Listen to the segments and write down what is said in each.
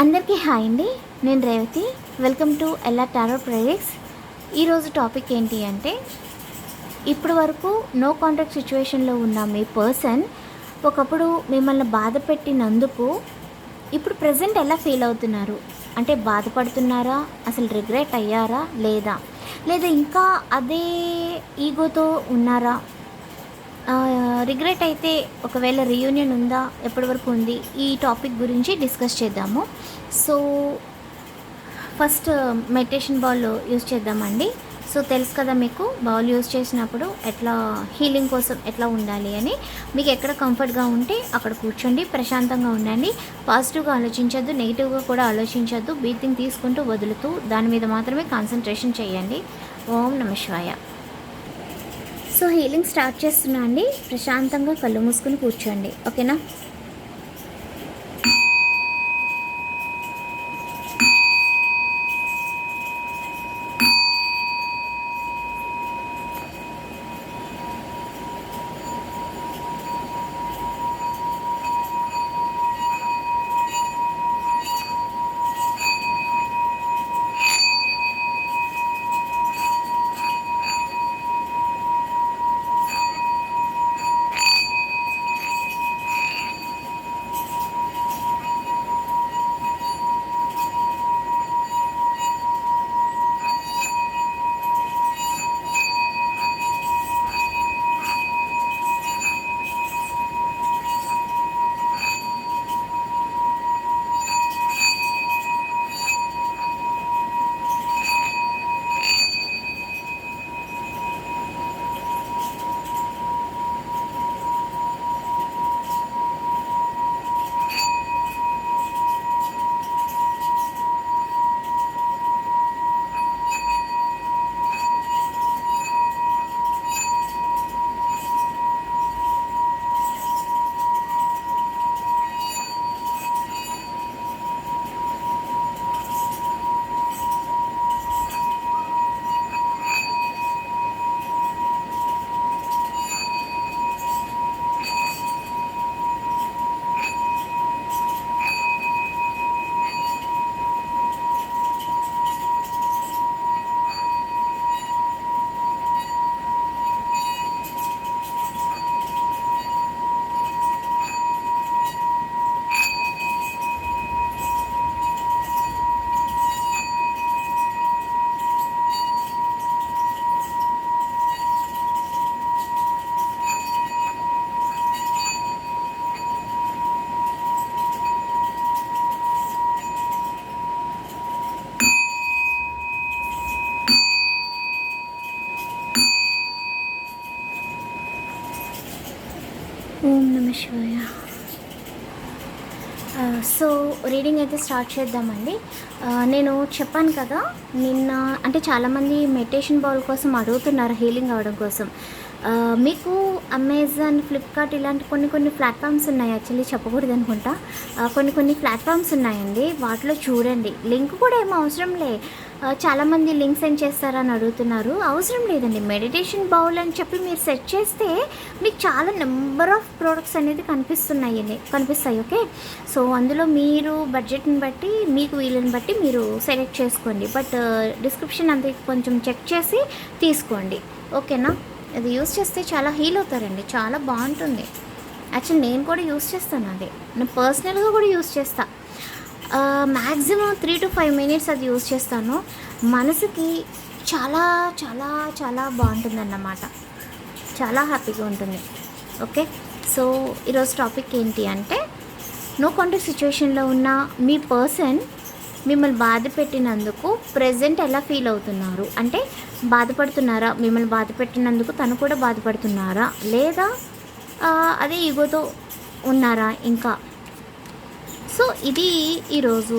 అందరికీ హాయ్ అండి. నేను Revathi. Welcome to Ella tarot ప్రేరిక్స్ ఈరోజు టాపిక్ ఏంటి అంటే ఇప్పటి వరకు నో కాంటాక్ట్ సిచ్యువేషన్లో ఉన్న మీ పర్సన్ ఒకప్పుడు మిమ్మల్ని బాధ పెట్టినందుకు ఇప్పుడు ప్రజెంట్ ఎలా ఫీల్ అవుతున్నారు? అంటే బాధపడుతున్నారా? అసలు రిగ్రెట్ అయ్యారా? లేదా? లేదా ఇంకా అదే ఈగోతో ఉన్నారా? రిగ్రెట్ అయితే ఒకవేళ రియూనియన్ ఉందా ఎప్పటి వరకు ఉంది ఈ టాపిక్ గురించి డిస్కస్ చేద్దాము. So first meditation bowl use చేద్దామండి. సో తెలుసు కదా మీకు బౌల్ యూజ్ చేసినప్పుడు ఎట్లా హీలింగ్ కోసం ఎట్లా ఉండాలి అని. మీకు ఎక్కడ కంఫర్ట్గా ఉంటే అక్కడ కూర్చోండి ప్రశాంతంగా ఉండండి. పాజిటివ్గా ఆలోచించద్దు నెగిటివ్గా కూడా ఆలోచించద్దు. బ్రీతింగ్ తీసుకుంటూ వదులుతూ దాని మీద మాత్రమే కాన్సన్ట్రేషన్ చేయండి. ఓం నమ శివాయ. సో హీలింగ్ స్టార్ట్ చేస్తున్నా అండి. ప్రశాంతంగా కళ్ళు మూసుకొని కూర్చోండి. ఓకేనా స్టార్ట్ చేద్దామండి. నేను చెప్పాను కదా నిన్న అంటే చాలామంది మెడిటేషన్ బౌల్ కోసం అడుగుతున్నారు హీలింగ్ అవడం కోసం. మీకు అమెజాన్ ఫ్లిప్కార్ట్ ఇలాంటి కొన్ని కొన్ని ప్లాట్ఫామ్స్ ఉన్నాయి. యాక్చువల్లీ చెప్పకూడదు అనుకుంటా. కొన్ని కొన్ని ప్లాట్ఫామ్స్ ఉన్నాయండి. వాటిలో చూడండి. లింక్ కూడా ఏం అవసరం లే. చాలామంది లింక్ సెండ్ చేస్తారని అడుగుతున్నారు. అవసరం లేదండి. మెడిటేషన్ బౌల్ అని చెప్పి మీరు సెట్ చేస్తే మీకు చాలా నెంబర్ ఆఫ్ ప్రోడక్ట్స్ అనేది కనిపిస్తున్నాయి కనిపిస్తాయి ఓకే సో అందులో మీరు బడ్జెట్ని బట్టి మీకు వీలుని బట్టి మీరు సెలెక్ట్ చేసుకోండి. బట్ డిస్క్రిప్షన్ అంతా కొంచెం చెక్ చేసి తీసుకోండి. ఓకేనా అది యూస్ చేస్తే చాలా హీల్ అవుతారండి చాలా బాగుంటుంది. యాక్చువల్ నేను కూడా యూస్ చేస్తాను అది. నేను పర్సనల్గా కూడా యూస్ చేస్తా. Maximum three to five minutes అది యూస్ చేస్తాను. మనసుకి చాలా చాలా చాలా బాగుంటుందన్నమాట. చాలా హ్యాపీగా ఉంటుంది. ఓకే? సో ఈరోజు టాపిక్ ఏంటి అంటే నో కాంటాక్ట్ సిచ్యువేషన్లో ఉన్న మీ పర్సన్ మిమ్మల్ని బాధ పెట్టినందుకు ప్రజెంట్ ఎలా ఫీల్ అవుతున్నారు? అంటే బాధపడుతున్నారా? మిమ్మల్ని బాధ పెట్టినందుకు తను కూడా బాధపడుతున్నారా? లేదా అదే ఈగోతో ఉన్నారా ఇంకా? సో ఇది ఈరోజు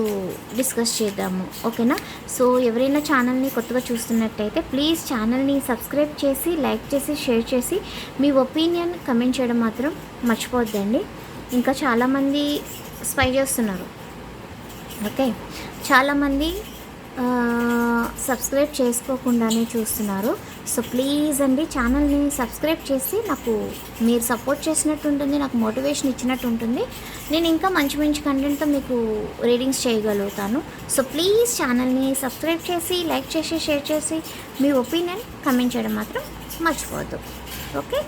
డిస్కస్ చేద్దాము. ఓకేనా? సో ఎవరైనా ఛానల్ని కొత్తగా చూస్తున్నట్టయితే ప్లీజ్ ఛానల్ని సబ్స్క్రైబ్ చేసి లైక్ చేసి షేర్ చేసి మీ ఒపీనియన్ కమెంట్ చేయడం మాత్రం మర్చిపోద్దండి. ఇంకా చాలామంది స్పై చేస్తున్నారు. ఓకే. చాలామంది సబ్స్క్రైబ్ చేసుకోకుండానే చూస్తున్నారు. సో ప్లీజ్ అండి ఛానల్ని సబ్స్క్రైబ్ చేసి నాకు మీరు సపోర్ట్ చేసినట్టు ఉంటుంది నాకు మోటివేషన్ ఇచ్చినట్టు ఉంటుంది నేను ఇంకా మంచి మంచి కంటెంట్తో మీకు రీడింగ్స్ చేయగలుగుతాను. సో ప్లీజ్ ఛానల్ని సబ్స్క్రైబ్ చేసి లైక్ చేసి షేర్ చేసి మీ ఒపీనియన్ కమెంట్ చేయడం మాత్రం మర్చిపోవద్దు. ఓకే?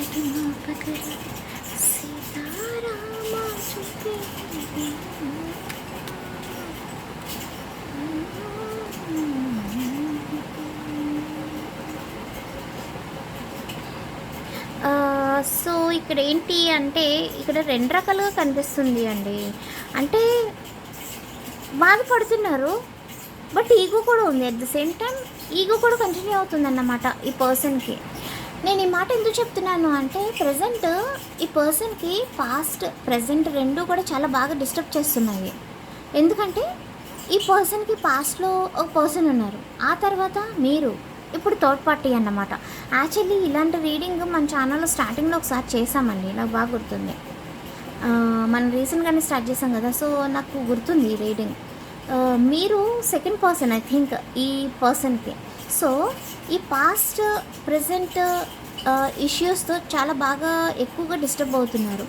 చీకటి సీతారామ చూపే సో ఇక్కడ ఏంటి అంటే ఇక్కడ రెండు రకాలుగా కనిపిస్తుంది అండి. అంటే బాధపడుతున్నారు బట్ ఈగో కూడా ఉంది. At the same time ego కూడా కంటిన్యూ అవుతుంది అన్నమాట ఈ పర్సన్కి నేను ఈ మాట ఎందుకు చెప్తున్నాను అంటే ప్రజెంట్ ఈ పర్సన్కి పాస్ట్ ప్రజెంట్ రెండు కూడా చాలా బాగా డిస్టర్బ్ చేస్తున్నాయి. ఎందుకంటే ఈ పర్సన్కి పాస్ట్లో ఒక పర్సన్ ఉన్నారు. ఆ తర్వాత మీరు ఇప్పుడు థర్డ్ పార్టీ అన్నమాట. యాక్చువల్లీ ఇలాంటి రీడింగ్ మన ఛానల్లో స్టార్టింగ్లో ఒకసారి చేసామండి నాకు బాగా గుర్తుంది. మనం రీసెంట్గానే స్టార్ట్ చేసాం కదా సో నాకు గుర్తుంది ఈ రీడింగ్ మీరు సెకండ్ పర్సన్ ఐ థింక్ ఈ పర్సన్కి సో ఈ పాస్ట్ ప్రజెంట్ ఇష్యూస్తో చాలా బాగా ఎక్కువగా డిస్టర్బ్ అవుతున్నారు.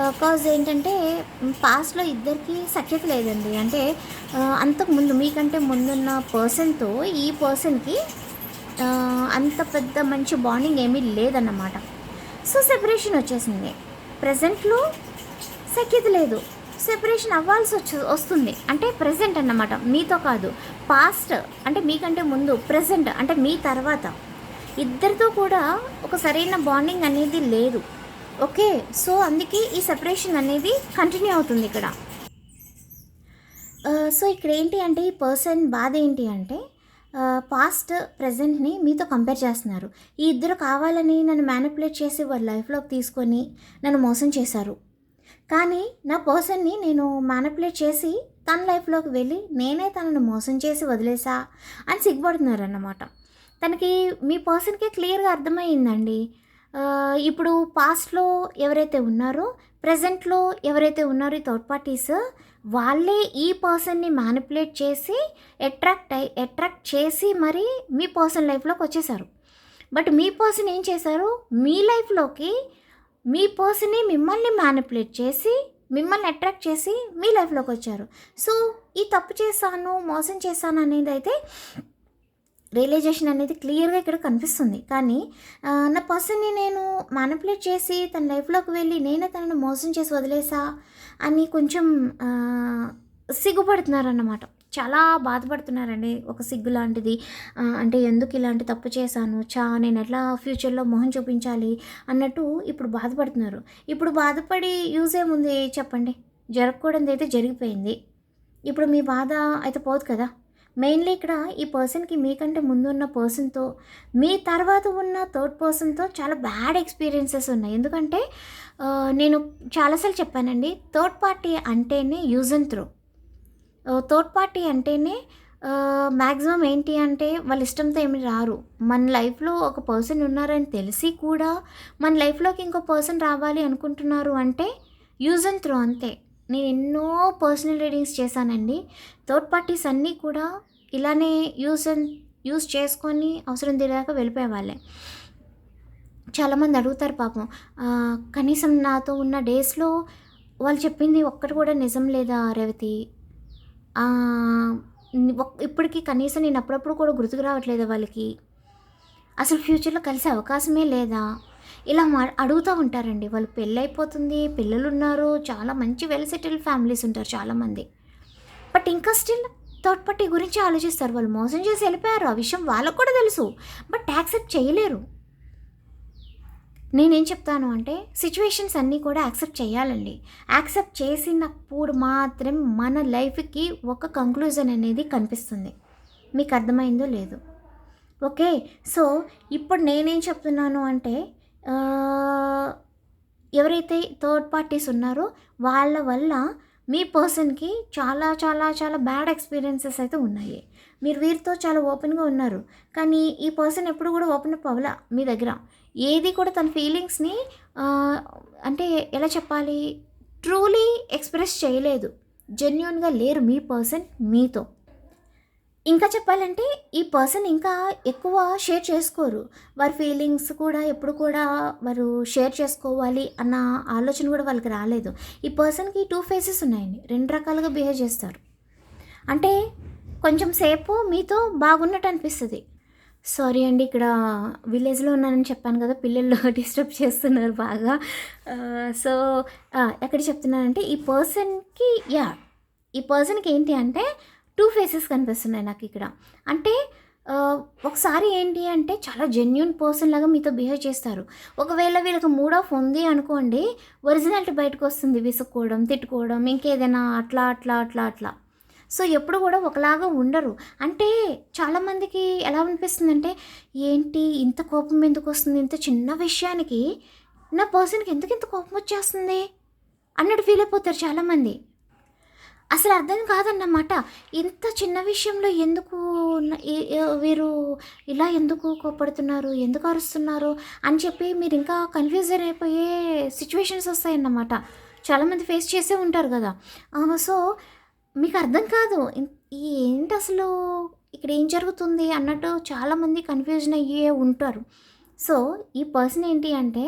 Uh, కాజ్ ఏంటంటే పాస్ట్లో ఇద్దరికి సఖ్యత లేదండి. అంటే uh, అంతకుముందు మీకంటే ముందున్న పర్సన్తో ఈ పర్సన్కి uh, అంత పెద్ద మంచి బాండింగ్ ఏమీ లేదన్నమాట. సో సెపరేషన్ వచ్చేసింది. ప్రజెంట్లో సఖ్యత లేదు. సెపరేషన్ అవ్వాల్సి వచ్చి వస్తుంది. అంటే ప్రజెంట్ అన్నమాట. మీతో కాదు. పాస్ట్ అంటే మీకంటే ముందు ప్రజెంట్ అంటే మీ తర్వాత. ఇద్దరితో కూడా ఒక సరైన బాండింగ్ అనేది లేదు. ఓకే సో అందుకే ఈ సెపరేషన్ అనేది కంటిన్యూ అవుతుంది ఇక్కడ. Uh, సో ఇక్కడ ఏంటి అంటే ఈ పర్సన్ బాధ ఏంటి అంటే uh, పాస్ట్ ప్రజెంట్ని మీతో కంపేర్ చేస్తున్నారు. ఈ ఇద్దరు కావాలని నన్ను మ్యానిపులేట్ చేసి వారి లైఫ్లోకి తీసుకొని నన్ను మోసం చేశారు. కానీ నా పర్సన్ని నేను మ్యానిపులేట్ చేసి తన లైఫ్లోకి వెళ్ళి నేనే తనను మోసం చేసి వదిలేసా అని సిగ్గుపడుతున్నారు అన్నమాట తనకి మీ పర్సన్కి క్లియర్గా అర్థమైందండి ఇప్పుడు పాస్ట్లో ఎవరైతే ఉన్నారో ప్రజెంట్లో ఎవరైతే ఉన్నారో ఈ థర్డ్ పార్టీస్ వాళ్ళే ఈ పర్సన్ని మ్యానిపులేట్ చేసి అట్రాక్ట్ అయి అట్రాక్ట్ చేసి మరి మీ పర్సన్ లైఫ్లోకి వచ్చేసారు. బట్ మీ పర్సన్ ఏం చేశారు? మీ లైఫ్లోకి మీ పర్సనే మిమ్మల్ని మ్యానిపులేట్ చేసి మిమ్మల్ని అట్రాక్ట్ చేసి మీ లైఫ్లోకి వచ్చారు. సో ఈ తప్పు చేశాను మోసం చేశాను అనేది అయితే రియలైజేషన్ అనేది క్లియర్గా ఇక్కడ కనిపిస్తుంది. కానీ నా పర్సన్ని నేను మ్యానిపులేట్ చేసి తన లైఫ్లోకి వెళ్ళి నేనే తనను మోసం చేసి వదిలేసా అని కొంచెం ఆ, సిగ్గుపడుతున్నారన్నమాట. చాలా బాధపడుతున్నారండి. ఒక సిగ్గు లాంటిది. అంటే ఎందుకు ఇలాంటి తప్పు చేశాను? చా నేను ఎట్లా ఫ్యూచర్లో మొహం చూపించాలి? అన్నట్టు ఇప్పుడు బాధపడుతున్నారు. ఇప్పుడు బాధపడి యూజ్ ఏముంది చెప్పండి? జరగకూడదు అయితే జరిగిపోయింది. ఇప్పుడు మీ బాధ అయితే పోదు కదా? మెయిన్లీ ఇక్కడ ఈ పర్సన్కి మీకంటే ముందు ఉన్న పర్సన్తో మీ తర్వాత ఉన్న థర్డ్ పర్సన్తో చాలా బ్యాడ్ ఎక్స్పీరియన్సెస్ ఉన్నాయి. ఎందుకంటే నేను చాలాసార్లు చెప్పానండి థర్డ్ పార్టీ అంటేనే use and throw. Third party అంటేనే మ్యాక్సిమం ఏంటి అంటే వాళ్ళ ఇష్టంతో ఏమి రారు. మన లైఫ్లో ఒక పర్సన్ ఉన్నారని తెలిసి కూడా మన లైఫ్లోకి ఇంకో పర్సన్ రావాలి అనుకుంటున్నారు అంటే యూజ్ అండ్ త్రో అంతే. నేను ఎన్నో పర్సనల్ రీడింగ్స్ చేశానండి. థర్డ్ పార్టీస్ అన్నీ కూడా ఇలానే యూజ్ అండ్ యూజ్ చేసుకొని అవసరం తీరాక వెళ్ళిపోయే వాళ్ళే. చాలామంది అడుగుతారు పాపం కనీసం నాతో ఉన్న డేస్లో వాళ్ళు చెప్పింది ఒక్కటి కూడా నిజం లేదా రేవతి? ఇప్పటికీ కనీసం నేను అప్పుడప్పుడు కూడా గుర్తుకు రావట్లేదు వాళ్ళకి. అసలు ఫ్యూచర్లో కలిసే అవకాశమే లేదా? ఇలా మా అడుగుతూ ఉంటారండి. వాళ్ళు పెళ్ళి అయిపోతుంది పిల్లలు ఉన్నారు చాలా మంచి వెల్ సెటిల్డ్ ఫ్యామిలీస్ ఉంటారు చాలామంది. బట్ ఇంకా స్టిల్ థర్డ్ పార్టీ గురించి ఆలోచిస్తారు. వాళ్ళు మోసం చేసి వెళ్ళిపోయారు. ఆ విషయం వాళ్ళకు కూడా తెలుసు. బట్ యాక్సెప్ట్ చేయలేరు. నేనేం చెప్తాను అంటే సిచ్యువేషన్స్ అన్నీ కూడా యాక్సెప్ట్ చేయాలండి. యాక్సెప్ట్ చేసినప్పుడు మాత్రం మన లైఫ్కి ఒక కంక్లూజన్ అనేది కనిపిస్తుంది. మీకు అర్థమైందో లేదు. ఓకే? సో ఇప్పుడు నేనేం చెప్తున్నాను అంటే ఎవరైతే థర్డ్ పార్టీస్ ఉన్నారో వాళ్ళ వల్ల మీ పర్సన్కి చాలా చాలా చాలా బ్యాడ్ ఎక్స్పీరియన్సెస్ అయితే ఉన్నాయి. మీరు వీరితో చాలా ఓపెన్గా ఉన్నారు. కానీ ఈ పర్సన్ ఎప్పుడు కూడా ఓపెన్ అప్ అవ్వలా మీ దగ్గర. ఏది కూడా తన ఫీలింగ్స్ని అంటే ఎలా చెప్పాలి? ట్రూలీ ఎక్స్ప్రెస్ చేయలేదు. జెన్యున్గా లేరు మీ పర్సన్ మీతో. ఇంకా చెప్పాలంటే ఈ పర్సన్ ఇంకా ఎక్కువ షేర్ చేసుకోరు. వారి ఫీలింగ్స్ కూడా ఎప్పుడు కూడా వారు షేర్ చేసుకోవాలి అన్న ఆలోచన కూడా వాళ్ళకి రాలేదు. ఈ పర్సన్కి టూ ఫేసెస్ ఉన్నాయండి. రెండు రకాలుగా బిహేవ్ చేస్తారు. అంటే కొంచెం సేపు మీతో బాగున్నట్టు అనిపిస్తుంది. సారీ అండి ఇక్కడ విలేజ్లో ఉన్నానని చెప్పాను కదా పిల్లలు డిస్టర్బ్ చేస్తున్నారు బాగా. సో ఎక్కడ చెప్తున్నానంటే ఈ పర్సన్కి యా ఈ పర్సన్కి ఏంటి అంటే టూ ఫేసెస్ కనిపిస్తున్నాయి నాకు ఇక్కడ. అంటే ఒకసారి ఏంటి అంటే చాలా జెన్యున్ పర్సన్ లాగా మీతో బిహేవ్ చేస్తారు. ఒకవేళ వీళ్ళకి మూడ్ ఆఫ్ ఉంది అనుకోండి ఒరిజినాలిటీ బయటకు వస్తుంది విసుక్కోవడం తిట్టుకోవడం ఇంకేదైనా అట్లా అట్లా అట్లా అట్లా. సో ఎప్పుడు కూడా ఒకలాగా ఉండరు. అంటే చాలామందికి ఎలా అనిపిస్తుందంటే ఏంటి ఇంత కోపం ఎందుకు వస్తుంది ఇంత చిన్న విషయానికి నా పర్సన్కి ఎందుకు ఇంత కోపం వచ్చేస్తుంది? అన్నట్టు ఫీల్ అయిపోతారు చాలామంది. అసలు అర్థం కాదన్నమాట. ఇంత చిన్న విషయంలో ఎందుకు వీరు ఇలా ఎందుకు కోపడుతున్నారు? ఎందుకు అరుస్తున్నారు? అని చెప్పి మీరు ఇంకా కన్ఫ్యూజన్ అయిపోయే సిచ్యువేషన్స్ వస్తాయన్నమాట. చాలామంది ఫేస్ చేసే ఉంటారు కదా. సో మీకు అర్థం కాదు. ఏంటి అసలు ఇక్కడ ఏం జరుగుతుంది అన్నట్టు చాలామంది కన్ఫ్యూజన్ అయ్యే ఉంటారు. సో ఈ పర్సన్ ఏంటి అంటే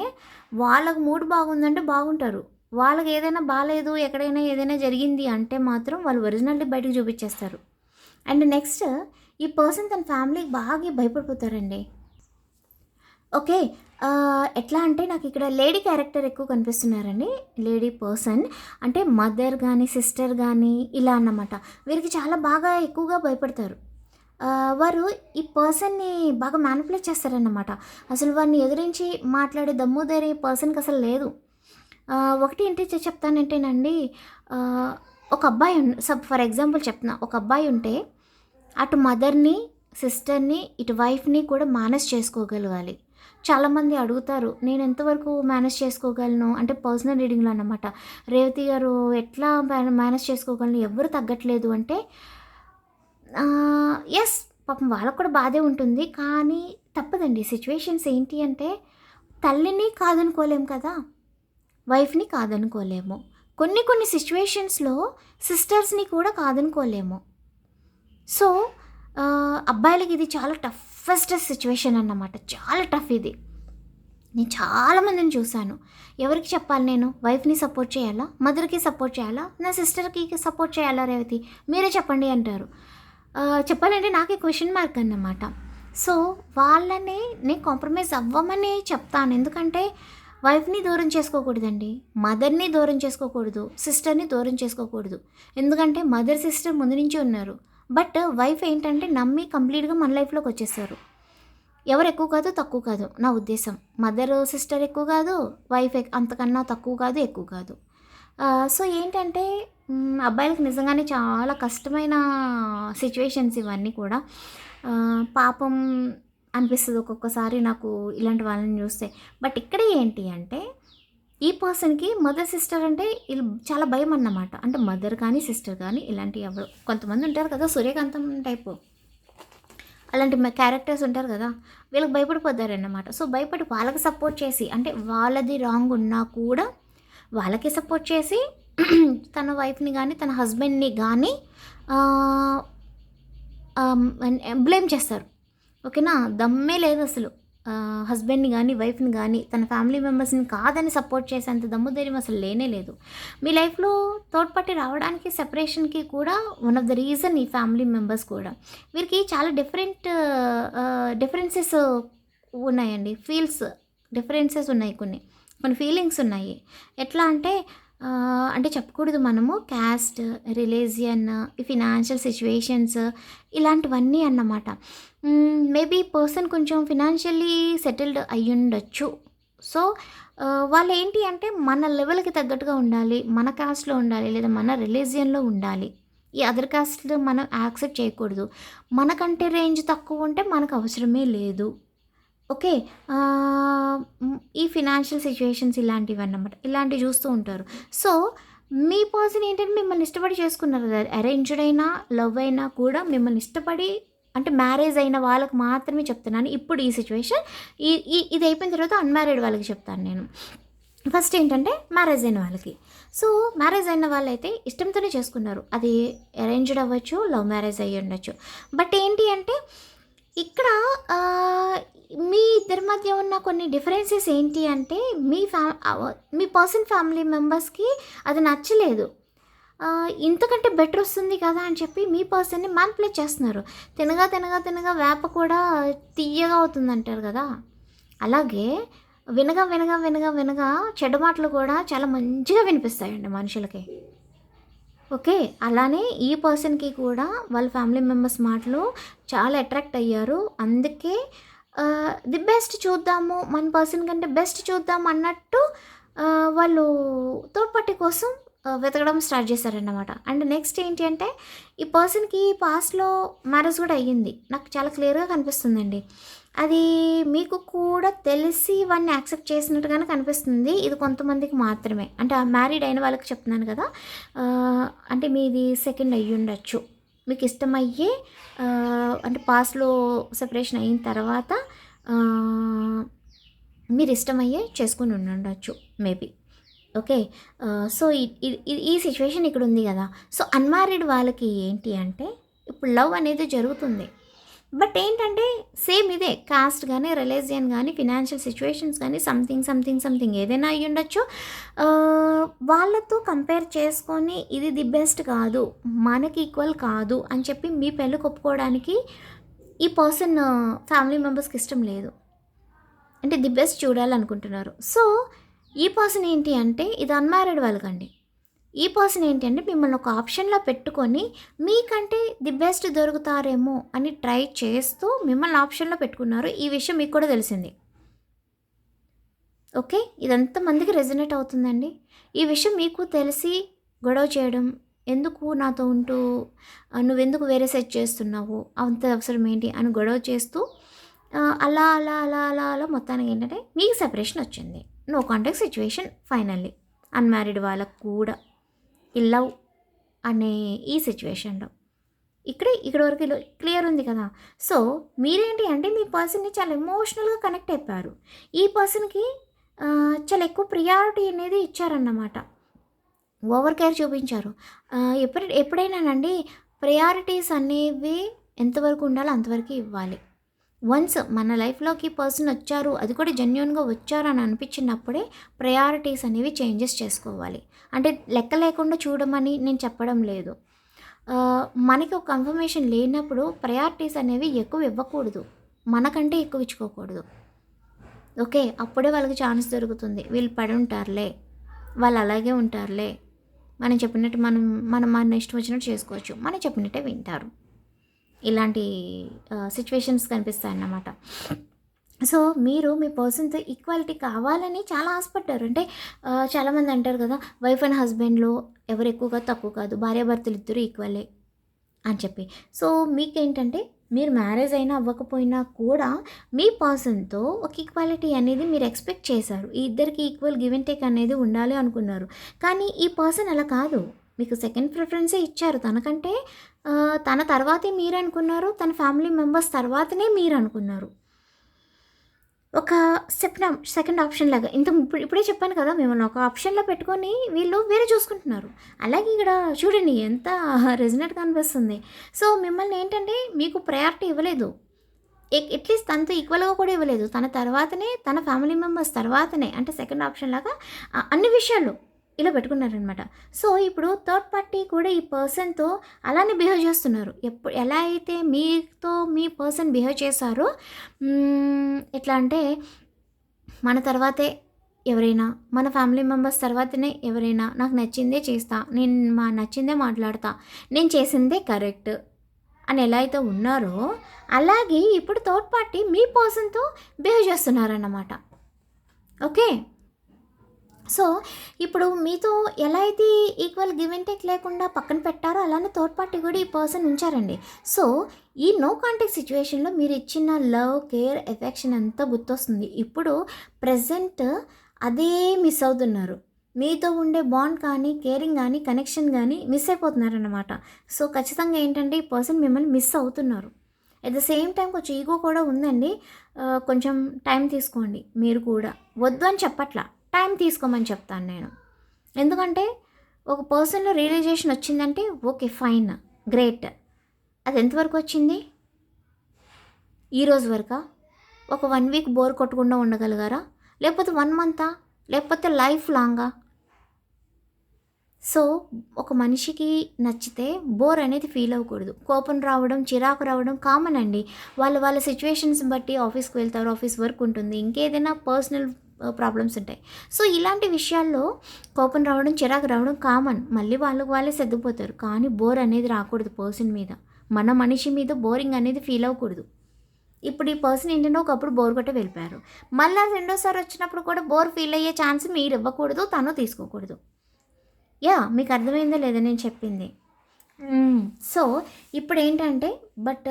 వాళ్ళకు మూడ్ బాగుందంటే బాగుంటారు. వాళ్ళకి ఏదైనా బాగాలేదు ఎక్కడైనా ఏదైనా జరిగింది అంటే మాత్రం వాళ్ళు ఒరిజినాలిటీ బయటకు చూపించేస్తారు. అండ్ నెక్స్ట్ ఈ పర్సన్ తన ఫ్యామిలీకి బాగా భయపడిపోతారండి. ఓకే ఎట్లా అంటే నాకు ఇక్కడ లేడీ క్యారెక్టర్ ఎక్కువ కనిపిస్తున్నారండి. Lady person. అంటే మదర్ కానీ సిస్టర్ కానీ ఇలా అన్నమాట. వీరికి చాలా బాగా ఎక్కువగా భయపడతారు. వారు ఈ పర్సన్ని బాగా మ్యానిపులేట్ చేస్తారన్నమాట. అసలు వారిని ఎదిరించి మాట్లాడే దమ్ము ధైర్యం ఈ పర్సన్కి అసలు లేదు. ఒకటి ఏంటి చెప్తానంటేనండి ఒక అబ్బాయి సబ్ ఫర్ ఎగ్జాంపుల్ చెప్తున్నా. ఒక అబ్బాయి ఉంటే అటు మదర్ని సిస్టర్ని ఇటు వైఫ్ని కూడా మేనేజ్ చేసుకోగలగాలి. చాలామంది అడుగుతారు నేను ఎంతవరకు మేనేజ్ చేసుకోగలను? అంటే పర్సనల్ రీడింగ్లో అన్నమాట. రేవతి గారు ఎట్లా మేనేజ్ చేసుకోగలను? ఎవరు తగ్గట్లేదు. అంటే ఎస్ పాపం వాళ్ళకు కూడా బాధే ఉంటుంది. కానీ తప్పదండి. సిచ్యువేషన్స్ ఏంటి అంటే తల్లిని కాదనుకోలేము కదా? వైఫ్ని కాదనుకోలేము. కొన్ని కొన్ని సిచ్యువేషన్స్లో సిస్టర్స్ని కూడా కాదనుకోలేము. సో అబ్బాయిలకి ఇది చాలా టఫ్ టఫెస్ట్ సిచ్యువేషన్ అన్నమాట. చాలా టఫ్ ఇది. నేను చాలామందిని చూశాను. ఎవరికి చెప్పాలి నేను? వైఫ్ని సపోర్ట్ చేయాలా? మదర్కి సపోర్ట్ చేయాలా? నా సిస్టర్కి సపోర్ట్ చేయాలా రేవతి మీరే చెప్పండి అంటారు. చెప్పాలంటే నాకే క్వశ్చన్ మార్క్ అన్నమాట. సో వాళ్ళని నేను కాంప్రమైజ్ అవ్వమని చెప్తాను. ఎందుకంటే వైఫ్ని దూరం చేసుకోకూడదండి. మదర్ని దూరం చేసుకోకూడదు. సిస్టర్ని దూరం చేసుకోకూడదు. ఎందుకంటే మదర్ సిస్టర్ ముందు నుంచి ఉన్నారు. బట్ వైఫ్ ఏంటంటే నమ్మి కంప్లీట్గా మన లైఫ్లోకి వచ్చేసారు ఎవరు ఎక్కువ కాదు తక్కువ కాదు నా ఉద్దేశం. మదర్ సిస్టర్ ఎక్కువ కాదు వైఫ్ అంతకన్నా తక్కువ కాదు ఎక్కువ కాదు. సో ఏంటంటే అబ్బాయిలకు నిజంగానే చాలా కష్టమైన సిచ్యువేషన్స్ ఇవన్నీ కూడా. పాపం అనిపిస్తుంది ఒక్కొక్కసారి నాకు ఇలాంటి వాళ్ళని చూస్తే. బట్ ఇక్కడ ఏంటి అంటే ఈ పర్సన్కి మదర్ సిస్టర్ అంటే వీళ్ళు చాలా భయం అన్నమాట. అంటే మదర్ కానీ సిస్టర్ కానీ ఇలాంటి ఎవరు కొంతమంది ఉంటారు కదా సూర్యకాంతం టైపు అలాంటి క్యారెక్టర్స్ ఉంటారు కదా వీళ్ళకి భయపడిపోతారన్నమాట సో భయపడి వాళ్ళకి సపోర్ట్ చేసి అంటే వాళ్ళది రాంగ్ ఉన్నా కూడా వాళ్ళకి సపోర్ట్ చేసి తన వైఫ్ని కానీ తన హస్బెండ్ని కానీ బ్లేమ్ చేస్తారు. ఓకేనా? దమ్మే లేదు అసలు. హస్బెండ్ని కానీ వైఫ్ని కానీ తన ఫ్యామిలీ మెంబర్స్ని కాదని సపోర్ట్ చేసేంత దమ్ము ధైర్యం అసలు లేనే లేదు. మీ లైఫ్లో థర్డ్ పార్టీ రావడానికి సెపరేషన్కి కూడా వన్ ఆఫ్ ద రీజన్ ఈ ఫ్యామిలీ మెంబర్స్ కూడా. వీరికి చాలా డిఫరెంట్ డిఫరెన్సెస్ ఉన్నాయండి. ఫీల్స్ డిఫరెన్సెస్ ఉన్నాయి కొన్ని. కొన్ని ఫీలింగ్స్ ఉన్నాయి. ఎట్లా అంటే అంటే చెప్పకూడదు మనము. క్యాస్ట్ రిలీజియన్ ఫినాన్షియల్ సిచ్యువేషన్స్ ఇలాంటివన్నీ అన్నమాట. మేబీ పర్సన్ కొంచెం ఫినాన్షియల్లీ సెటిల్డ్ అయ్యి ఉండొచ్చు సో వాళ్ళు ఏంటి అంటే మన లెవెల్కి తగ్గట్టుగా ఉండాలి మన కాస్ట్లో ఉండాలి లేదా మన రిలీజియన్లో ఉండాలి. ఈ అదర్ కాస్ట్లు మనం యాక్సెప్ట్ చేయకూడదు. మనకంటే రేంజ్ తక్కువ ఉంటే మనకు అవసరమే లేదు. ఓకే ఈ ఫినాన్షియల్ సిచ్యువేషన్స్ ఇలాంటివి అన్నమాట ఇలాంటివి చూస్తూ ఉంటారు. సో మీ పర్సన్ ఏంటంటే మిమ్మల్ని ఇష్టపడి చేసుకున్నారు అరేంజ్డ్ అయినా లవ్ అయినా కూడా మిమ్మల్ని ఇష్టపడి అంటే మ్యారేజ్ అయిన వాళ్ళకి మాత్రమే చెప్తున్నాను. ఇప్పుడు ఈ సిచ్యువేషన్ ఈ ఇది అయిపోయిన తర్వాత అన్మ్యారీడ్ వాళ్ళకి చెప్తాను నేను. ఫస్ట్ ఏంటంటే మ్యారేజ్ అయిన వాళ్ళకి. సో మ్యారేజ్ అయిన వాళ్ళైతే ఇష్టంతోనే చేసుకున్నారు. అది అరేంజ్డ్ అవ్వచ్చు లవ్ మ్యారేజ్ అయ్యి ఉండొచ్చు బట్ ఏంటి అంటే ఇక్కడ మీ ఇద్దరి మధ్య ఉన్న కొన్ని డిఫరెన్సెస్ ఏంటి అంటే మీ ఫ్యా మీ పర్సన్ ఫ్యామిలీ మెంబర్స్కి అది నచ్చలేదు. ఇంతకంటే బెటర్ వస్తుంది కదా అని చెప్పి మీ పర్సన్ని మ్యాన్పులేట్ చేస్తున్నారు. తినగా తినగా తినగా వేప కూడా తీయగా అవుతుంది అంటారు కదా. అలాగే వినగా వినగా వినగా వినగా చెడ్డ మాటలు కూడా చాలా మంచిగా వినిపిస్తాయండి మనుషులకి. ఓకే అలానే ఈ పర్సన్కి కూడా వాళ్ళ ఫ్యామిలీ మెంబర్స్ మాటలు చాలా అట్రాక్ట్ అయ్యారు. అందుకే ది బెస్ట్ చూద్దాము మన పర్సన్ కంటే బెస్ట్ చూద్దాం అన్నట్టు వాళ్ళు థర్డ్ పార్టీ కోసం వెతకడం స్టార్ట్ చేశారన్నమాట. అండ్ నెక్స్ట్ ఏంటి అంటే ఈ పర్సన్కి పాస్ట్లో మ్యారేజ్ కూడా అయ్యింది. నాకు చాలా క్లియర్గా కనిపిస్తుందండి. అది మీకు కూడా తెలిసి వాడిని యాక్సెప్ట్ చేసినట్టుగానే కనిపిస్తుంది. ఇది కొంతమందికి మాత్రమే. అంటే ఆ మ్యారీడ్ అయిన వాళ్ళకి చెప్తున్నాను కదా అంటే మీది సెకండ్ అయ్యి ఉండొచ్చు మీకు ఇష్టమయ్యే అంటే పాస్లో సెపరేషన్ అయిన తర్వాత మీరు ఇష్టమయ్యే చేసుకుని ఉండొచ్చు మేబీ. ఓకే? సో ఈ సిచ్యువేషన్ ఇక్కడ ఉంది కదా. సో అన్మ్యారీడ్ వాళ్ళకి ఏంటి అంటే ఇప్పుడు లవ్ అనేది జరుగుతుంది. బట్ ఏంటంటే సేమ్ ఇదే కాస్ట్ కానీ రిలీజియన్ కానీ ఫినాన్షియల్ సిచ్యువేషన్స్ కానీ సంథింగ్ సంథింగ్ సంథింగ్ ఏదైనా అయ్యి ఉండొచ్చు. వాళ్ళతో కంపేర్ చేసుకొని ఇది ది బెస్ట్ కాదు మనకి ఈక్వల్ కాదు అని చెప్పి మీ పెళ్ళి ఒప్పుకోవడానికి ఈ పర్సన్ ఫ్యామిలీ మెంబర్స్కి ఇష్టం లేదు. అంటే ది బెస్ట్ చూడాలనుకుంటున్నారు. సో ఈ పర్సన్ ఏంటి అంటే ఇది అన్మ్యారీడ్ వాళ్ళకండి. ఈ పర్సన్ ఏంటి మిమ్మల్ని ఒక ఆప్షన్లో పెట్టుకొని మీకంటే ది బెస్ట్ దొరుకుతారేమో అని ట్రై చేస్తూ మిమ్మల్ని ఆప్షన్లో పెట్టుకున్నారు. ఈ విషయం మీకు కూడా తెలిసింది. ఓకే ఇదంతా మందికి రెజనేట్ అవుతుందండి. ఈ విషయం మీకు తెలిసి గొడవ చేయడం ఎందుకు నాతో ఉంటూ నువ్వెందుకు వేరే సెట్ చేస్తున్నావు అంత అవసరం ఏంటి అని గొడవ చేస్తూ అలా అలా అలా అలా అలా మొత్తానికి ఏంటంటే మీకు సెపరేషన్ వచ్చింది. No contact situation finally unmarried వాళ్ళకు కూడా. లవ్ అనే ఈ సిచ్యువేషన్లో. ఇక్కడే ఇక్కడ వరకు క్లియర్ ఉంది కదా. సో మీరేంటి అంటే మీ పర్సన్ని చాలా ఎమోషనల్గా కనెక్ట్ అయిపోయారు. ఈ పర్సన్కి చాలా ఎక్కువ ప్రియారిటీ అనేది ఇచ్చారన్నమాట. ఓవర్ కేర్ చూపించారు. ఎప్పుడు ఎప్పుడైనానండి ప్రయారిటీస్ అనేవి ఎంతవరకు ఉండాలో అంతవరకు ఇవ్వాలి. వన్స్ మన లైఫ్లోకి పర్సన్ వచ్చారు అది కూడా జెన్యున్గా వచ్చారు అని అనిపించినప్పుడే ప్రయారిటీస్ అనేవి చేంజెస్ చేసుకోవాలి. అంటే లెక్క లేకుండా చూడమని నేను చెప్పడం లేదు. మనకి ఒక కన్ఫర్మేషన్ లేనప్పుడు ప్రయారిటీస్ అనేవి ఎక్కువ ఇవ్వకూడదు. మనకంటే ఎక్కువ ఇచ్చుకోకూడదు. ఓకే అప్పుడే వాళ్ళకి ఛాన్స్ దొరుకుతుంది. వీళ్ళు పడి ఉంటారులే వాళ్ళు అలాగే ఉంటారులే. మనం చెప్పినట్టు మనం మనం మన ఇష్టం వచ్చినట్టు చేసుకోవచ్చు. మనం చెప్పినట్టే వింటారు. ఇలాంటి సిచ్యువేషన్స్ కనిపిస్తాయన్నమాట. సో మీరు మీ పర్సన్తో ఈక్వాలిటీ కావాలని చాలా ఆశపడ్డారు. అంటే చాలామంది అంటారు కదా వైఫ్ అండ్ హస్బెండ్లో ఎవరు ఎక్కువగా తక్కువ కాదు భార్యాభర్తలు ఇద్దరు ఈక్వలే అని చెప్పి. సో మీకేంటంటే మీరు మ్యారేజ్ అయినా అవ్వకపోయినా కూడా మీ పర్సన్తో ఒక ఈక్వాలిటీ అనేది మీరు ఎక్స్పెక్ట్ చేశారు. ఈ ఇద్దరికి ఈక్వల్ గివెన్ టేక్ అనేది ఉండాలి అనుకున్నారు. కానీ ఈ పర్సన్ అలా కాదు. మీకు సెకండ్ ప్రిఫరెన్సే ఇచ్చారు. తనకంటే తన తర్వాతే మీరు అనుకున్నారు తన ఫ్యామిలీ మెంబర్స్ తర్వాతనే మీరు అనుకున్నారు ఒక సెకండ్ సెకండ్ ఆప్షన్ లాగా ఇంత ఇప్పుడు ఇప్పుడే చెప్పాను కదా మిమ్మల్ని ఒక ఆప్షన్లో పెట్టుకొని వీళ్ళు వేరే చూసుకుంటున్నారు. అలాగే ఇక్కడ చూడండి ఎంత రెజినెట్గా అనిపిస్తుంది. సో మిమ్మల్ని ఏంటంటే మీకు ప్రయారిటీ ఇవ్వలేదు. అట్లీస్ట్ తనతో ఈక్వల్గా కూడా ఇవ్వలేదు. తన తర్వాతనే తన ఫ్యామిలీ మెంబర్స్ తర్వాతనే అంటే సెకండ్ ఆప్షన్ లాగా అన్ని విషయాలు ఇలా పెట్టుకున్నారనమాట సో ఇప్పుడు థర్డ్ పార్టీ కూడా ఈ పర్సన్తో అలానే బిహేవ్ చేస్తున్నారు. ఎప్పుడు ఎలా అయితే మీతో మీ పర్సన్ బిహేవ్ చేశారో ఎట్లా అంటే మన తర్వాతే ఎవరైనా మన ఫ్యామిలీ మెంబర్స్ తర్వాతనే ఎవరైనా నాకు నచ్చిందే చేస్తా నేను మా నచ్చిందే మాట్లాడతా నేను చేసిందే కరెక్ట్ అని ఎలా అయితే ఉన్నారో అలాగే ఇప్పుడు థర్డ్ పార్టీ మీ పర్సన్తో బిహేవ్ చేస్తున్నారన్నమాట. ఓకే? సో ఇప్పుడు మీతో ఎలా అయితే ఈక్వల్ గివ్ అండ్ టేక్ లేకుండా పక్కన పెట్టారో అలానే థర్డ్ పార్టీ కూడా ఈ పర్సన్ ఉంచారండి. సో ఈ నో కాంటాక్ట్ సిచ్యువేషన్లో మీరు ఇచ్చిన లవ్ కేర్ ఎఫెక్షన్ అంతా గుర్తొస్తుంది. ఇప్పుడు ప్రజెంట్ అదే మిస్ అవుతున్నారు. మీతో ఉండే బాండ్ కానీ కేరింగ్ కానీ కనెక్షన్ కానీ మిస్ అయిపోతున్నారన్నమాట. సో ఖచ్చితంగా ఏంటంటే ఈ పర్సన్ మిమ్మల్ని మిస్ అవుతున్నారు. అట్ ద సేమ్ టైం కొంచెం ఈగో కూడా ఉందండి. కొంచెం టైం తీసుకోండి. మీరు కూడా. వద్దు అని చెప్పట్లా. టైం తీసుకోమని చెప్తాను నేను. ఎందుకంటే ఒక పర్సన్లో రియలైజేషన్ వచ్చిందంటే ఓకే ఫైన్ గ్రేట్. అది ఎంతవరకు వచ్చింది? ఈరోజు వరకు వరకా? ఒక వన్ వీక్ బోర్ కొట్టకుండా ఉండగలిగారా? లేకపోతే వన్ మంతా? లేకపోతే లైఫ్ లాంగా? సో ఒక మనిషికి నచ్చితే బోర్ అనేది ఫీల్ అవ్వకూడదు. కోపం రావడం చిరాకు రావడం కామన్ అండి. వాళ్ళ వాళ్ళ సిచ్యువేషన్స్ బట్టి ఆఫీస్కి వెళ్తారు ఆఫీస్ వర్క్ ఉంటుంది. ఇంకేదైనా పర్సనల్ ప్రాబ్లమ్స్ ఉంటాయి. సో ఇలాంటి విషయాల్లో కోపం రావడం చిరాకు రావడం కామన్ మళ్ళీ వాళ్ళకు వాళ్ళే సర్దుపోతారు కానీ బోర్ అనేది రాకూడదు పర్సన్ మీద. మన మనిషి మీద బోరింగ్ అనేది ఫీల్ అవ్వకూడదు. ఇప్పుడు ఈ పర్సన్ ఏంటంటే ఒకప్పుడు బోర్ కొట్టే వెళ్ళిపోయారు. మళ్ళీ రెండోసారి వచ్చినప్పుడు కూడా బోర్ ఫీల్ అయ్యే ఛాన్స్ మీరు ఇవ్వకూడదు తను తీసుకోకూడదు. యా మీకు అర్థమైందో లేదో నేను చెప్పింది? సో ఇప్పుడు ఏంటంటే బట్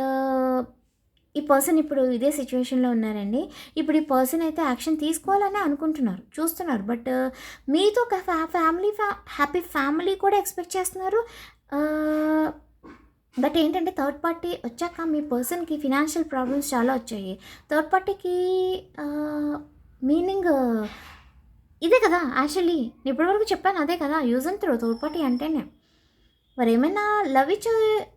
ఈ పర్సన్ ఇప్పుడు ఇదే సిచ్యువేషన్లో ఉన్నారండి. ఇప్పుడు ఈ పర్సన్ అయితే యాక్షన్ తీసుకోవాలని అనుకుంటున్నారు. చూస్తున్నారు. బట్ uh, మీతో ఒక ఫ్యా ఫ్యామిలీ ఫ్యా హ్యాపీ ఫ్యామిలీ కూడా ఎక్స్పెక్ట్ చేస్తున్నారు. Uh, బట్ ఏంటంటే థర్డ్ పార్టీ వచ్చాక మీ పర్సన్కి ఫినాన్షియల్ ప్రాబ్లమ్స్ చాలా వచ్చాయి. థర్డ్ పార్టీకి మీనింగ్ ఇదే కదా. యాక్చువల్లీ నేను ఇప్పటివరకు చెప్పాను అదే కదా. Use and throw third party అంటేనే. మరి ఏమైనా లవ్ ఇచ్చి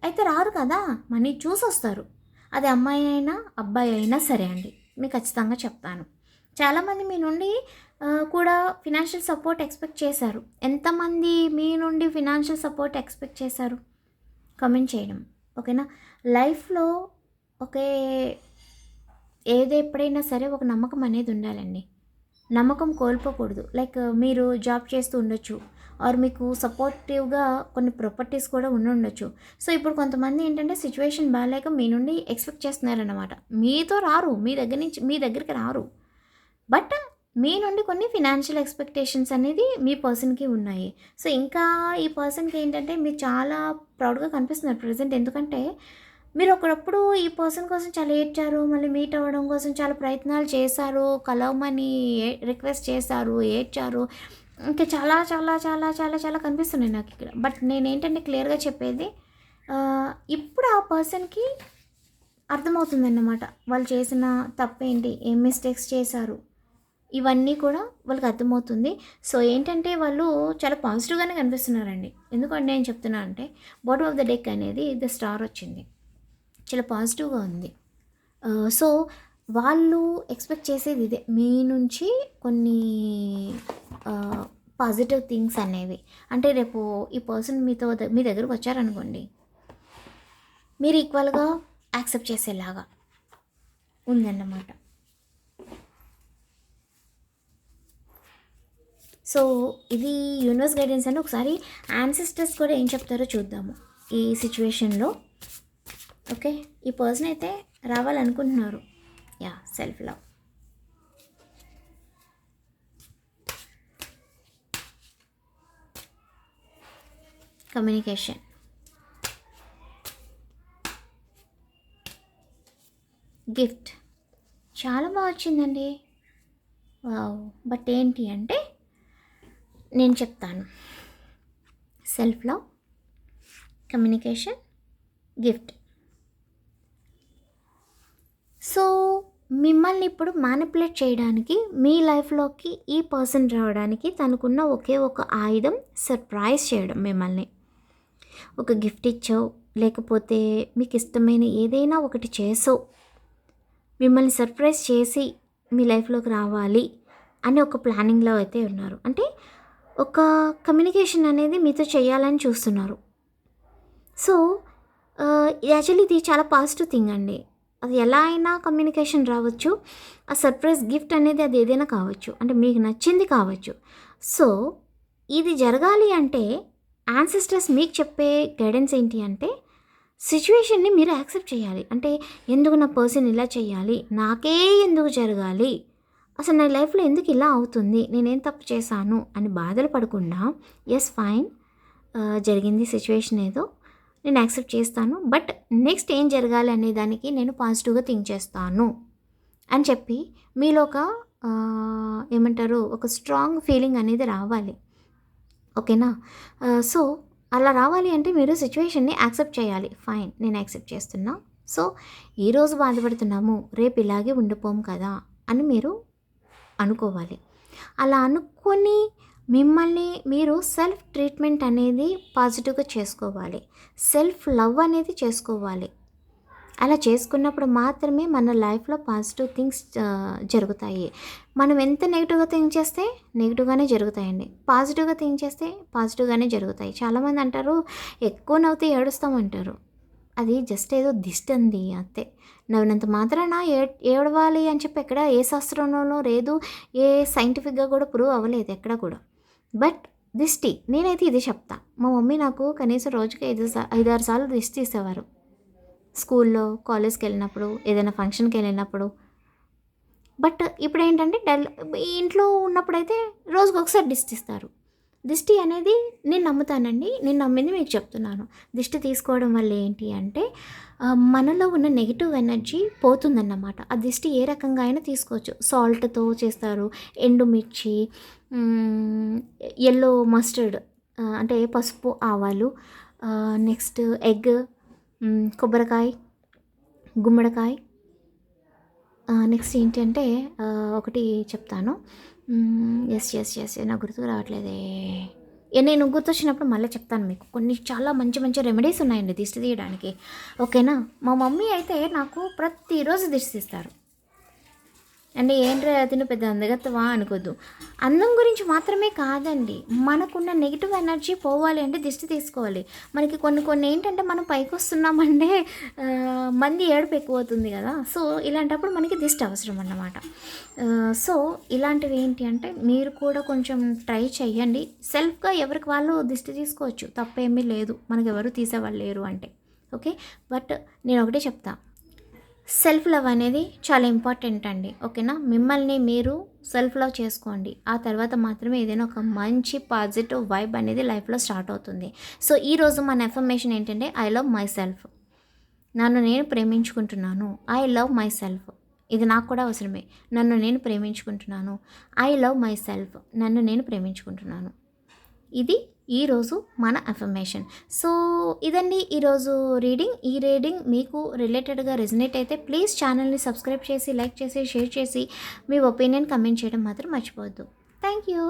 అయితే రారు కదా. మనీ చూసి వస్తారు అది అమ్మాయి అయినా అబ్బాయి అయినా సరే అండి. మీకు ఖచ్చితంగా చెప్తాను. చాలామంది మీ నుండి కూడా ఫినాన్షియల్ సపోర్ట్ ఎక్స్పెక్ట్ చేశారు. ఎంతమంది మీ నుండి ఫినాన్షియల్ సపోర్ట్ ఎక్స్పెక్ట్ చేశారు? కమెంట్ చేయడం. ఓకేనా? లైఫ్లో ఒకే ఏది ఎప్పుడైనా సరే ఒక నమ్మకం అనేది ఉండాలండి. నమ్మకం కోల్పోకూడదు. లైక్ మీరు జాబ్ చేస్తూ ఉండొచ్చు. ఆర్ మీకు సపోర్టివ్గా కొన్ని ప్రాపర్టీస్ కూడా ఉండి ఉండొచ్చు సో ఇప్పుడు కొంతమంది ఏంటంటే సిచ్యువేషన్ బాగాలేక మీ నుండి ఎక్స్పెక్ట్ చేస్తున్నారన్నమాట. మీతో రారు. మీ దగ్గర నుంచి మీ దగ్గరికి రారు. బట్ మీ నుండి కొన్ని ఫినాన్షియల్ ఎక్స్పెక్టేషన్స్ అనేది మీ పర్సన్కి ఉన్నాయి. సో ఇంకా ఈ పర్సన్కి ఏంటంటే మీరు చాలా ప్రౌడ్గా కనిపిస్తున్నారు ప్రజెంట్ ఎందుకంటే మీరు ఒకప్పుడు ఈ పర్సన్ కోసం చాలా ఏడ్చారు. మళ్ళీ మీట్ అవ్వడం కోసం చాలా ప్రయత్నాలు చేశారు. కలవమని రిక్వెస్ట్ చేశారు ఏడ్చారు. ఇంకా చాలా చాలా చాలా చాలా చాలా కనిపిస్తున్నాయి నాకు ఇక్కడ. బట్ నేను ఏంటంటే క్లియర్గా చెప్పేది ఇప్పుడు ఆ పర్సన్కి అర్థమవుతుందన్నమాట. వాళ్ళు చేసిన తప్పేంటి? ఏం మిస్టేక్స్ చేశారు? ఇవన్నీ కూడా వాళ్ళకి అర్థమవుతుంది. సో ఏంటంటే వాళ్ళు చాలా పాజిటివ్గానే కనిపిస్తున్నారండి. ఎందుకంటే నేను చెప్తున్నా అంటే బాటమ్ ఆఫ్ ద డెక్ అనేది ద స్టార్ వచ్చింది. చాలా పాజిటివ్గా ఉంది. సో వాళ్ళు ఎక్స్పెక్ట్ చేసేది ఇదే. మీ నుంచి కొన్ని పాజిటివ్ థింగ్స్ అనేవి. అంటే రేపు ఈ పర్సన్ మీతో మీ దగ్గరకు వచ్చారనుకోండి మీరు ఈక్వల్గా యాక్సెప్ట్ చేసేలాగా ఉందన్నమాట. సో ఇది యూనివర్స్ గైడెన్స్ అని ఒకసారి యాన్సిస్టర్స్ కూడా ఏం చెప్తారో చూద్దాము ఈ సిచ్యువేషన్లో ఓకే ఈ పర్సన్ అయితే రావాలనుకుంటున్నారు. Yeah self love communication. Gift. చాలా బాగా వచ్చిందండి. వావ్. బట్ ఏంటి అంటే నేను చెప్తాను. Self love communication gift. So మిమ్మల్ని ఇప్పుడు మ్యానిపులేట్ చేయడానికి మీ లైఫ్లోకి ఈ పర్సన్ రావడానికి తనకున్న ఒకే ఒక ఆయుధం సర్ప్రైజ్ చేయడం మిమ్మల్ని. ఒక గిఫ్ట్ ఇచ్చావు. లేకపోతే మీకు ఇష్టమైన ఏదైనా ఒకటి చేసో మిమ్మల్ని సర్ప్రైజ్ చేసి మీ లైఫ్లోకి రావాలి అని ఒక ప్లానింగ్లో అయితే ఉన్నారు. అంటే ఒక కమ్యూనికేషన్ అనేది మీతో చేయాలని చూస్తున్నారు. సో యాక్చువల్లీ ఇది చాలా పాజిటివ్ థింగ్ అండి. అది ఎలా అయినా కమ్యూనికేషన్ రావచ్చు. ఆ సర్ప్రైజ్ గిఫ్ట్ అనేది అది ఏదైనా కావచ్చు. అంటే మీకు నచ్చింది కావచ్చు. సో ఇది జరగాలి అంటే యాన్సిస్టర్స్ మీకు చెప్పే గైడెన్స్ ఏంటి అంటే సిచ్యువేషన్ని మీరు యాక్సెప్ట్ చేయాలి. అంటే ఎందుకు నా పర్సన్ ఇలా చేయాలి? నాకే ఎందుకు జరగాలి? అసలు నా లైఫ్లో ఎందుకు ఇలా అవుతుంది? నేనేం తప్పు చేశాను? అని బాధలు పడకుండా ఎస్ ఫైన్ జరిగింది సిచ్యువేషన్ ఏదో నేను యాక్సెప్ట్ చేస్తాను. బట్ నెక్స్ట్ ఏం జరగాలి అనే దానికి నేను పాజిటివ్గా థింక్ చేస్తాను. అని చెప్పి మీలో ఒక ఏమంటారు ఒక స్ట్రాంగ్ ఫీలింగ్ అనేది రావాలి. ఓకేనా? సో అలా రావాలి అంటే మీరు సిచ్యువేషన్ని యాక్సెప్ట్ చేయాలి. ఫైన్ నేను యాక్సెప్ట్ చేస్తున్నా. సో ఈరోజు బాధపడుతున్నాము రేపు ఇలాగే ఉండిపోము కదా అని మీరు అనుకోవాలి. అలా అనుకొని మిమ్మల్ని మీరు సెల్ఫ్ ట్రీట్మెంట్ అనేది పాజిటివ్గా చేసుకోవాలి. సెల్ఫ్ లవ్ అనేది చేసుకోవాలి. అలా చేసుకున్నప్పుడు మాత్రమే మన లైఫ్లో పాజిటివ్ థింగ్స్ జరుగుతాయి. మనం ఎంత నెగిటివ్గా థింక్ చేస్తే నెగిటివ్గానే జరుగుతాయండి. పాజిటివ్గా థింక్ చేస్తే పాజిటివ్గానే జరుగుతాయి. చాలామంది అంటారు ఎక్కువ నవ్వుతే ఏడుస్తామంటారు అది జస్ట్ ఏదో దిష్టి అంది అంతే. నవ్వినంత మాత్రాన ఏ ఏడవాలి అని చెప్పి ఎక్కడ ఏ శాస్త్రంలోనూ లేదు ఏ సైంటిఫిక్గా కూడా ప్రూవ్ అవ్వలేదు ఎక్కడ కూడా. బట్ దిష్టి నేనైతే ఇది చెప్తా. మా మమ్మీ నాకు కనీసం రోజుకి ఐదు సా ఐదారు సార్లు దిష్టి తీసేవారు. స్కూల్లో కాలేజ్కి వెళ్ళినప్పుడు ఏదైనా ఫంక్షన్కి వెళ్ళినప్పుడు బట్ ఇప్పుడు ఏంటంటే డెల్ ఇంట్లో ఉన్నప్పుడైతే రోజుకి ఒకసారి దిష్టి ఇస్తారు. దిష్టి అనేది నేను నమ్ముతానండి నేను నమ్మింది మీకు చెప్తున్నాను. దిష్టి తీసుకోవడం వల్ల ఏంటి అంటే మనలో ఉన్న నెగిటివ్ ఎనర్జీ పోతుందన్నమాట. ఆ దిష్టి ఏ రకంగా అయినా తీసుకోవచ్చు. సాల్ట్తో చేస్తారు ఎండుమిర్చి ఎల్లో మస్టర్డ్ అంటే పసుపు ఆవాలు నెక్స్ట్ ఎగ్ కొబ్బరికాయ గుమ్మడికాయ. నెక్స్ట్ ఏంటంటే ఒకటి చెప్తాను. ఎస్ ఎస్ ఎస్ నాకు గుర్తుకు రావట్లేదే. నేను గుర్తొచ్చినప్పుడు మళ్ళీ చెప్తాను మీకు. కొన్ని చాలా మంచి మంచి రెమెడీస్ ఉన్నాయండి దిష్టి తీయడానికి. ఓకేనా? మా మమ్మీ అయితే నాకు ప్రతిరోజు దిష్టి తీస్తారు. అంటే ఏంట్రా అతను పెద్ద అందగత్తవా అనుకోద్దు. అందం గురించి మాత్రమే కాదండి. మనకున్న నెగిటివ్ ఎనర్జీ పోవాలి అంటే దిష్టి తీసుకోవాలి. మనకి కొన్ని కొన్ని ఏంటంటే మనం పైకి వస్తున్నామంటే మంది ఏడుపు ఎక్కువ అవుతుంది కదా. సో ఇలాంటప్పుడు మనకి దిష్టి అవసరం అన్నమాట. సో ఇలాంటివి ఏంటి అంటే మీరు కూడా కొంచెం ట్రై చేయండి సెల్ఫ్గా ఎవరికి వాళ్ళు దిష్టి తీసుకోవచ్చు. తప్పేమీ లేదు. మనకి ఎవరు తీసేవాళ్ళు లేరు అంటే. ఓకే బట్ నేను ఒకటే చెప్తాను సెల్ఫ్ లవ్ అనేది చాలా ఇంపార్టెంట్ అండి ఓకేనా? మిమ్మల్ని మీరు సెల్ఫ్ లవ్ చేసుకోండి. ఆ తర్వాత మాత్రమే ఏదైనా ఒక మంచి పాజిటివ్ వైబ్ అనేది లైఫ్లో స్టార్ట్ అవుతుంది. సో ఈరోజు మన ఎఫర్మేషన్ ఏంటంటే ఐ లవ్ మై సెల్ఫ్. నన్ను నేను ప్రేమించుకుంటున్నాను. I love myself. ఇది నాకు కూడా అవసరమే. నన్ను నేను ప్రేమించుకుంటున్నాను. I love myself. నన్ను నేను ప్రేమించుకుంటున్నాను. ఇది ఈరోజు మన అఫర్మేషన్. సో ఇదండి ఈరోజు రీడింగ్. ఈ రీడింగ్ మీకు రిలేటెడ్గా రెజినేట్ అయితే ప్లీజ్ ఛానల్ని సబ్స్క్రైబ్ చేసి లైక్ చేసి షేర్ చేసి మీ ఒపీనియన్ కమెంట్ చేయడం మాత్రం మర్చిపోవద్దు. Thank you